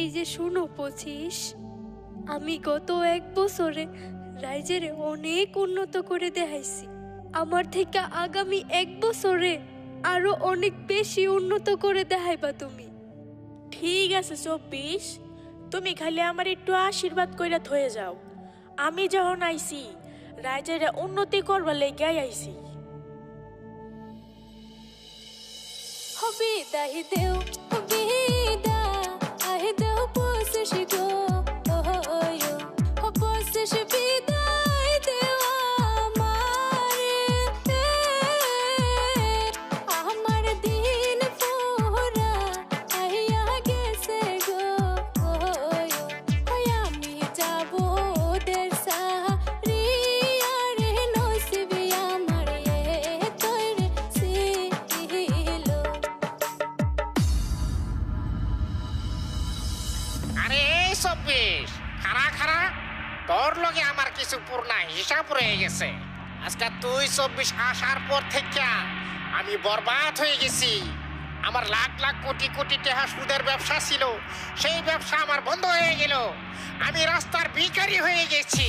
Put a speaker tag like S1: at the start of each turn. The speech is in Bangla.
S1: এই যে শুনো পঁচিশ আমি গত এক বছরে রাইজের অনেক উন্নত করে দেখাইছি। আমার থেকে আগামী এক বছরে আরও অনেক বেশি উন্নত করে দেখাইবা তুমি।
S2: ঠিক আছে চব্বিশ তুমি খালি আমার একটু আশীর্বাদ কইরা থয়ে যাও। আমি যখন আইছি রাইজের উন্নতি করবার লেগে আইছি।
S1: হবে দাহি দেও
S3: আরে এই খারা খারা তোর লগে আমার কিছু পুরনা হিসাব রয়ে গেছে। আজকে তুই চব্বিশ আসার পর থেকে আমি বরবাদ হয়ে গেছি। আমার লাখ লাখ কোটি কোটি টাকা সুদের ব্যবসা ছিল, সেই ব্যবসা আমার বন্ধ হয়ে গেল। আমি রাস্তার বিকারি হয়ে গেছি।